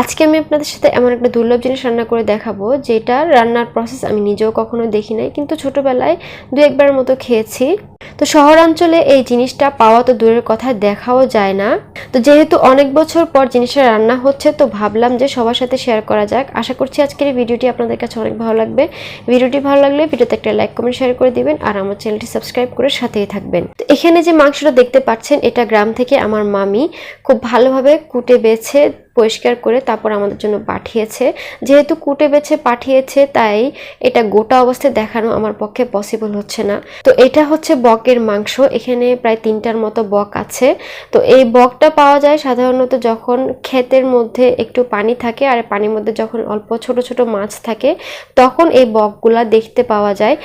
আজকে আমি আপনাদের সাথে এমন একটা দুর্লভ জিনিস রান্না করে দেখাবো, যেটা রান্নার প্রসেস আমি নিজেও কখনো দেখি নাই, কিন্তু ছোটবেলায় দু একবারের মতো খেয়েছি। তো শহরাঞ্চলে এই জিনিসটা পাওয়া তো দূরের কথা, দেখাও যায় না। তো যেহেতু অনেক বছর পর জিনিসটা রান্না হচ্ছে, তো ভাবলাম যে সবার সাথে শেয়ার করা যাক। আশা করছি আজকের এই ভিডিওটি আপনাদের কাছে অনেক ভালো লাগবে। ভিডিওটি ভালো লাগলে ভিডিওতে একটা লাইক কমেন্ট শেয়ার করে দিবেন, আর আমার চ্যানেলটি সাবস্ক্রাইব করে সাথেই থাকবেন। তো এখানে যে মাংসটা দেখতে পাচ্ছেন, এটা গ্রাম থেকে আমার মামি খুব ভালোভাবে কুটে বেছে পরিষ্কার করে তারপর আমাদের জন্য পাঠিয়েছে। যেহেতু কুটে বেছে পাঠিয়েছে, তাই এটা গোটা অবস্থায় দেখানো আমার পক্ষে পসিবল হচ্ছে না। তো এটা হচ্ছে বকের মাংস। এখানে প্রায় তিনটার মতো বক আছে। তো এই বকটা পাওয়া যায় সাধারণত যখন ক্ষেতের মধ্যে একটু পানি থাকে আর পানির মধ্যে যখন অল্প ছোট ছোট মাছ থাকে, তখন এই বকগুলা দেখতে পাওয়া যায়।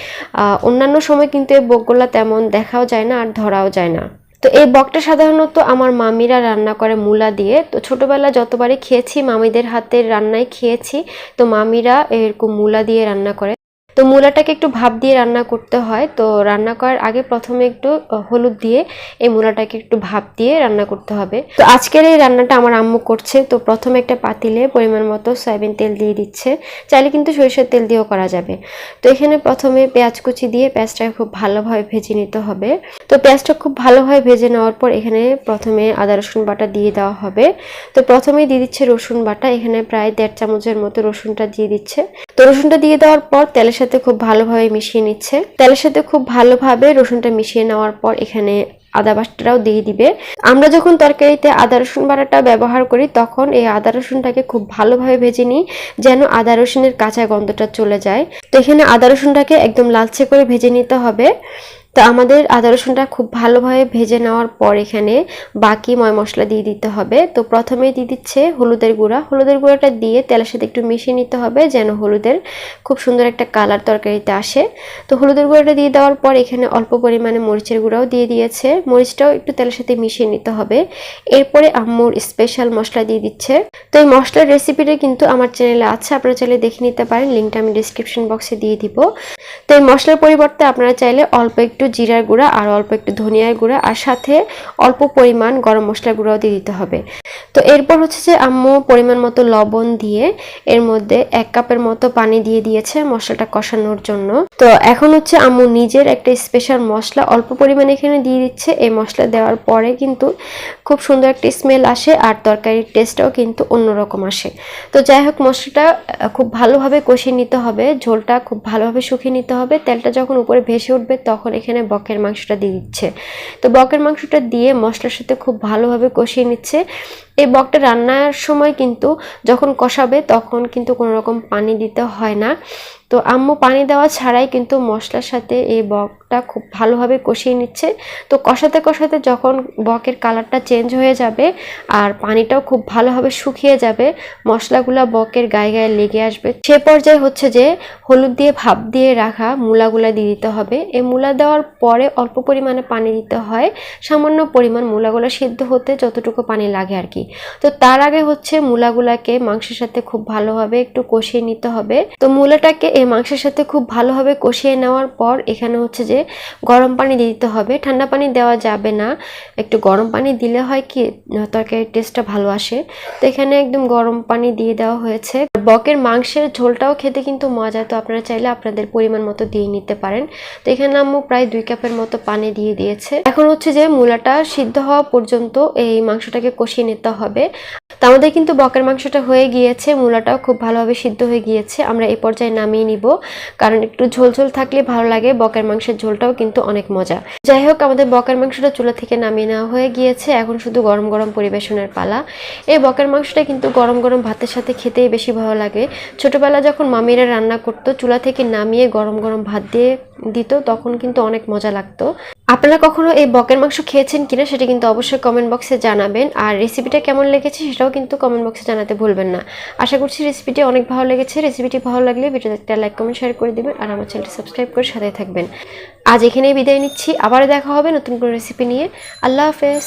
অন্যান্য সময় কিন্তু এই বকগুলা তেমন দেখাও যায় না আর ধরাও যায় না। তো এই বকটা সাধারণত আমার মামিরা রান্না করে মূলা দিয়ে। তো ছোটোবেলা যতবারই খেয়েছি, মামিদের হাতের রান্নায় খেয়েছি। তো মামিরা এরকম মূলা দিয়ে রান্না করে। তো মূলাটাকে একটু ভাপ দিয়ে রান্না করতে হয়। তো রান্না করার আগে প্রথমে একটু হলুদ দিয়ে এই মূলাটাকে একটু ভাপ দিয়ে রান্না করতে হবে। তো আজকের এই রান্নাটা আমার আম্মু করছে। তো প্রথমে একটা পাতিলে পরিমাণ মতো সয়াবিন তেল দিয়ে দিচ্ছে। চাইলে কিন্তু সরিষার তেল দিয়েও করা যাবে। তো এখানে প্রথমে পেঁয়াজ কুচি দিয়ে পেঁয়াজটাকে খুব ভালোভাবে ভেজে নিতে হবে। তো পেঁয়াজটা খুব ভালোভাবে ভেজে নেওয়ার পর এখানে প্রথমে আদা, রসুন বাটা দিয়ে দেওয়া হবে। তো প্রথমেই দিয়ে দিচ্ছে রসুন বাটা। এখানে প্রায় দেড় চামচের মতো রসুনটা দিয়ে দিচ্ছে। তো রসুনটা দিয়ে দেওয়ার পর তেলের খুব ভালোভাবে মিশিয়ে নিচ্ছে। তেলের সাথে খুব ভালোভাবে রসুনটা মিশিয়ে নেওয়ার পর এখানে আদা বাটাটাও দিয়ে দিবে। আমরা যখন তরকারিতে আদা রসুন বাটাটা ব্যবহার করি, তখন এই আদা রসুনটাকে খুব ভালোভাবে ভেজে নিই, যেন আদা রসুনের কাঁচা গন্ধটা চলে যায়। তো এখানে আদা রসুনটাকে একদম লালচে করে ভেজে নিতে হবে। তো আমাদের আদা রসুনটা খুব ভালোভাবে ভেজে নেওয়ার পর এখানে বাকি ময় মশলা দিয়ে দিতে হবে। তো প্রথমেই দিয়ে দিচ্ছে হলুদের গুঁড়া। হলুদের গুঁড়াটা দিয়ে তেলের সাথে একটু মিশিয়ে নিতে হবে যেন হলুদের খুব সুন্দর একটা কালার তরকারিতে আসে। তো হলুদের গুঁড়াটা দিয়ে দেওয়ার পর এখানে অল্প পরিমাণে মরিচের গুঁড়াও দিয়ে দিয়েছে। মরিচটাও একটু তেলের সাথে মিশিয়ে নিতে হবে। এরপরে আম্মুর স্পেশাল মশলা দিয়ে দিচ্ছে। তো এই মশলার রেসিপিটা কিন্তু আমার চ্যানেলে আছে। আপনারা চাইলে দেখে নিতে পারেন। লিঙ্কটা আমি ডিসক্রিপশন বক্সে দিয়ে দিব। তো এই মশলার পরিবর্তে আপনারা চাইলে অল্প একটু জিরার গুঁড়া আর অল্প একটু ধনিয়ার গুঁড়া আর সাথে অল্প পরিমাণ গরম মশলার গুঁড়াও দিয়ে দিতে হবে। তো এরপর হচ্ছে যে আম্মু পরিমাণ মতো লবণ দিয়ে এর মধ্যে এক কাপের মতো পানি দিয়ে দিয়েছে মশলাটা কষানোর জন্য। তো এখন হচ্ছে আম্মু নিজের একটা স্পেশাল মশলা অল্প পরিমাণে এখানে দিয়ে দিচ্ছে। এই মশলা দেওয়ার পরে কিন্তু খুব সুন্দর একটা স্মেল আসে আর তরকারির টেস্টটাও কিন্তু অন্যরকম আসে। তো যাই হোক, মশলাটা খুব ভালোভাবে কষিয়ে নিতে হবে। ঝোলটা খুব ভালোভাবে শুকিয়ে নিতে হবে। তেলটা যখন উপরে ভেসে উঠবে তখন এখানে বকের মাংসটা দিয়ে দিচ্ছে। তো বকের মাংসটা দিয়ে মশলার সাথে খুব ভালোভাবে কষিয়ে নিচ্ছে। এই বকটা রান্নার সময় কিন্তু যখন কষাবে তখন কিন্তু কোনো রকম পানি দিতে হয় না। তো আম্মু পানি দেওয়া ছাড়াই কিন্তু মশলার সাথে এই বকটা খুব ভালোভাবে কষিয়ে নিচ্ছে। তো কষাতে কষাতে যখন বকের কালারটা চেঞ্জ হয়ে যাবে আর পানিটাও খুব ভালোভাবে শুকিয়ে যাবে, মশলাগুলা বকের গায়ে গায়ে লেগে আসবে। সে পর্যায়ে হচ্ছে যে হলুদ দিয়ে ভাপ দিয়ে রাখা মূলাগুলা দিয়ে দিতে হবে। এই মূলা দেওয়ার পরে অল্প পরিমাণে পানি দিতে হয়। সামান্য পরিমাণ মূলাগুলো সিদ্ধ হতে যতটুকু পানি লাগে আর কি। তো তার আগে হচ্ছে মূলাগুলাকে মাংসের সাথে খুব ভালোভাবে একটু কষিয়ে নিতে হবে। তো মূলাটাকে এই মাংসের সাথে খুব ভালোভাবে কষিয়ে নেওয়ার পর এখানে হচ্ছে যে গরম পানি দিয়ে দিতে হবে। ঠান্ডা পানি দেওয়া যাবে না। একটু গরম পানি দিলে হয় কি, তরকারির টেস্টটা ভালো আসে। তো এখানে একদম গরম পানি দিয়ে দেওয়া হয়েছে। বকের মাংসের ঝোলটাও খেতে কিন্তু মজা, তো আপনারা চাইলে আপনাদের পরিমাণ মতো দিয়ে নিতে পারেন। তো এখানে আম্মু প্রায় দুই কাপের মতো পানি দিয়ে দিয়েছে। এখন হচ্ছে যে মূলাটা সিদ্ধ হওয়া পর্যন্ত এই মাংসটাকে কষিয়ে নিতে হবে। তো আমাদের কিন্তু বকের মাংসটা হয়ে গিয়েছে, মূলাটাও খুব ভালোভাবে সিদ্ধ হয়ে গিয়েছে। আমরা এই পর্যায়ে নামিয়ে নিব, কারণ একটু ঝোল ঝোল থাকলে ভালো লাগে, বকের মাংসের ঝোলটাও কিন্তু অনেক মজা। যাই হোক, আমাদের বকের মাংসটা চুলা থেকে নামিয়ে নেওয়া হয়ে গিয়েছে, এখন শুধু গরম গরম পরিবেশনের পালা। এই বকের মাংসটা কিন্তু গরম গরম ভাতের সাথে খেতেই বেশি ভালো লাগে। ছোটবেলা যখন মামিরা রান্না করতো, চুলা থেকে নামিয়ে গরম গরম ভাত দিয়ে দিত, তখন কিন্তু অনেক মজা লাগতো। আপনারা কখনো এই বকের মাংস খেয়েছেন কিনা সেটা কিন্তু অবশ্যই কমেন্ট বক্সে জানাবেন। আর রেসিপিটা কেমন লেগেছে সেটাও কিন্তু কমেন্ট বক্সে জানাতে ভুলবেন না। আশা করছি রেসিপিটি অনেক ভালো লেগেছে। রেসিপিটি ভালো লাগলে ভিডিওতে একটা লাইক কমেন্ট শেয়ার করে দেবেন আর আমার চ্যানেলটি সাবস্ক্রাইব করে সাথে থাকবেন। আজ এখানেই বিদায় নিচ্ছি। আবারও দেখা হবে নতুন কোনো রেসিপি নিয়ে। আল্লাহ হাফেজ।